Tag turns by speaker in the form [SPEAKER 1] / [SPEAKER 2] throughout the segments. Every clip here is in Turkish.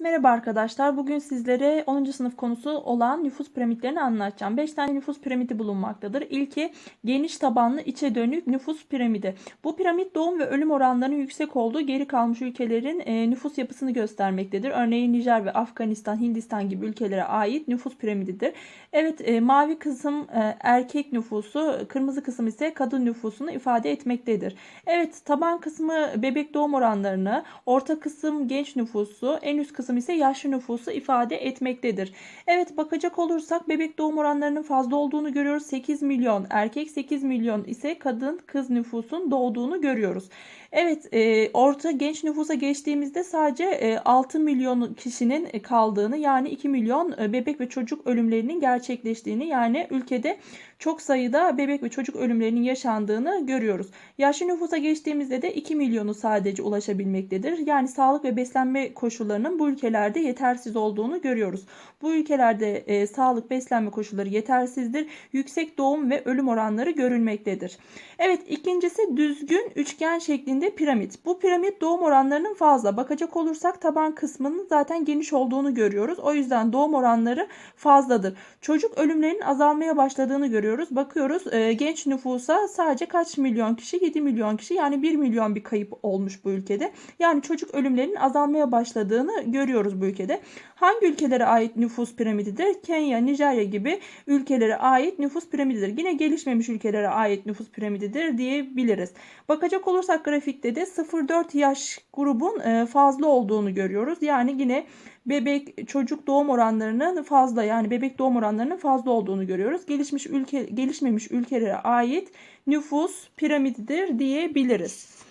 [SPEAKER 1] Merhaba arkadaşlar. Bugün sizlere 10. sınıf konusu olan nüfus piramitlerini anlatacağım. 5 tane nüfus piramidi bulunmaktadır. İlki geniş tabanlı içe dönük nüfus piramidi. Bu piramit doğum ve ölüm oranlarının yüksek olduğu geri kalmış ülkelerin e, nüfus yapısını göstermektedir. Örneğin Nijer ve Afganistan, Hindistan gibi ülkelere ait nüfus piramididir. Evet e, mavi kısım e, erkek nüfusu, kırmızı kısım ise kadın nüfusunu ifade etmektedir. Evet taban kısmı bebek doğum oranlarını, orta kısım genç nüfusu, en üst kısım ise yaşlı nüfusu ifade etmektedir. Evet bakacak olursak bebek doğum oranlarının fazla olduğunu görüyoruz. 8 milyon erkek 8 milyon ise kadın kız nüfusun doğduğunu görüyoruz. Evet e, orta genç nüfusa geçtiğimizde sadece e, 6 milyon kişinin kaldığını yani 2 milyon e, bebek ve çocuk ölümlerinin gerçekleştiğini yani ülkede çok sayıda bebek ve çocuk ölümlerinin yaşandığını görüyoruz. Yaşlı nüfusa geçtiğimizde de 2 milyonu sadece ulaşabilmektedir. Yani sağlık ve beslenme koşullarının bu ülkelerde yetersiz olduğunu görüyoruz. Bu ülkelerde e, sağlık beslenme koşulları yetersizdir. Yüksek doğum ve ölüm oranları görülmektedir. Evet ikincisi düzgün üçgen şeklinde piramit. Bu piramit doğum oranlarının fazla. Bakacak olursak taban kısmının zaten geniş olduğunu görüyoruz. O yüzden doğum oranları fazladır. Çocuk ölümlerinin azalmaya başladığını görüyoruz. Bakıyoruz e, genç nüfusa sadece kaç milyon kişi? 7 milyon kişi yani 1 milyon bir kayıp olmuş bu ülkede. Yani çocuk ölümlerinin azalmaya başladığını görüyoruz bu ülkede. Hangi ülkelere ait nüfus piramididir? Kenya, Nijerya gibi ülkelere ait nüfus piramididir. Yine gelişmemiş ülkelere ait nüfus piramididir diyebiliriz. Bakacak olursak grafikte de 0-4 yaş grubun e, fazla olduğunu görüyoruz. Yani yine bebek çocuk doğum oranlarının fazla yani bebek doğum oranlarının fazla olduğunu görüyoruz. Gelişmiş ülke gelişmemiş ülkelere ait nüfus piramididir diyebiliriz.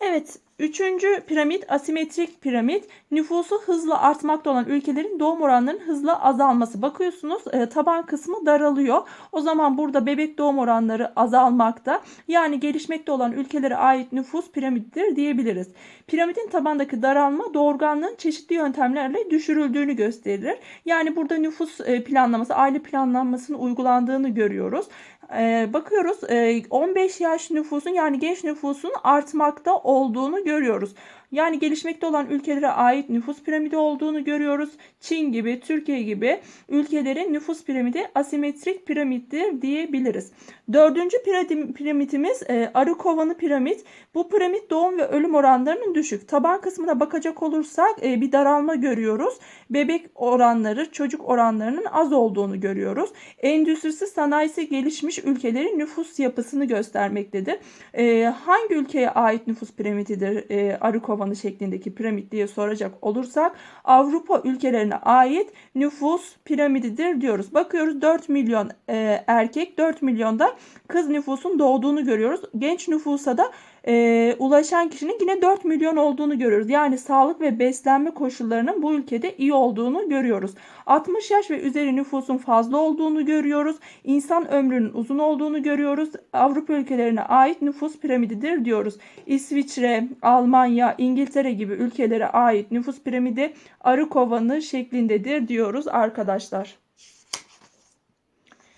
[SPEAKER 1] Evet Üçüncü piramit asimetrik piramit. Nüfusu hızla artmakta olan ülkelerin doğum oranlarının hızla azalması. Bakıyorsunuz e, taban kısmı daralıyor. O zaman burada bebek doğum oranları azalmakta. Yani gelişmekte olan ülkelere ait nüfus piramididir diyebiliriz. Piramidin tabandaki daralma doğurganlığın çeşitli yöntemlerle düşürüldüğünü gösterir. Yani burada nüfus e, planlaması, aile planlanmasının uygulandığını görüyoruz. E, bakıyoruz 15 yaş nüfusun yani genç nüfusun artmakta olduğunu görüyoruz. Yani gelişmekte olan ülkelere ait nüfus piramidi olduğunu görüyoruz. Çin gibi, Türkiye gibi ülkelerin nüfus piramidi asimetrik piramittir diyebiliriz. Dördüncü piramidimiz e, arı kovanı piramit. Bu piramit doğum ve ölüm oranlarının düşük. Taban kısmına bakacak olursak e, bir daralma görüyoruz. Bebek oranları, çocuk oranlarının az olduğunu görüyoruz. Endüstrisi sanayisi gelişmiş ülkelerin nüfus yapısını göstermektedir. E, hangi ülkeye ait nüfus piramididir e, arı kovanı? şeklindeki piramit diye soracak olursak Avrupa ülkelerine ait nüfus piramididir diyoruz. Bakıyoruz 4 milyon e, erkek 4 milyonda kız nüfusun doğduğunu görüyoruz. Genç nüfusa da e, ulaşan kişinin yine 4 milyon olduğunu görüyoruz. Yani sağlık ve beslenme koşullarının bu ülkede iyi olduğunu görüyoruz. 60 yaş ve üzeri nüfusun fazla olduğunu görüyoruz. İnsan ömrünün uzun olduğunu görüyoruz. Avrupa ülkelerine ait nüfus piramididir diyoruz. İsviçre, Almanya, İngiltere gibi ülkelere ait nüfus piramidi arı kovanı şeklindedir diyoruz arkadaşlar.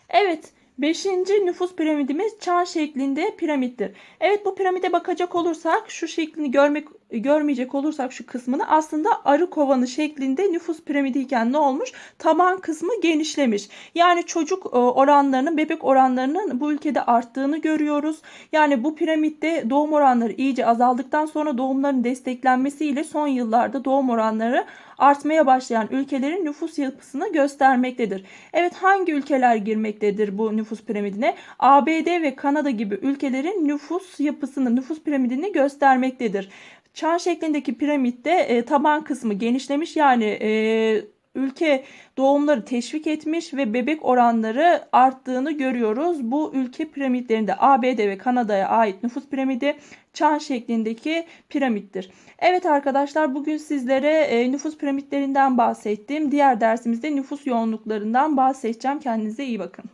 [SPEAKER 1] Evet, Beşinci nüfus piramidimiz çan şeklinde piramittir. Evet bu piramide bakacak olursak şu şeklini görmek görmeyecek olursak şu kısmını aslında arı kovanı şeklinde nüfus piramidi iken ne olmuş? Taban kısmı genişlemiş. Yani çocuk e, oranlarının, bebek oranlarının bu ülkede arttığını görüyoruz. Yani bu piramitte doğum oranları iyice azaldıktan sonra doğumların desteklenmesiyle son yıllarda doğum oranları artmaya başlayan ülkelerin nüfus yapısını göstermektedir. Evet hangi ülkeler girmektedir bu nüfus piramidine? ABD ve Kanada gibi ülkelerin nüfus yapısını, nüfus piramidini göstermektedir. Çan şeklindeki piramitte e, taban kısmı genişlemiş yani e, ülke doğumları teşvik etmiş ve bebek oranları arttığını görüyoruz. Bu ülke piramitlerinde ABD ve Kanada'ya ait nüfus piramidi çan şeklindeki piramittir. Evet arkadaşlar bugün sizlere e, nüfus piramitlerinden bahsettim. Diğer dersimizde nüfus yoğunluklarından bahsedeceğim. Kendinize iyi bakın.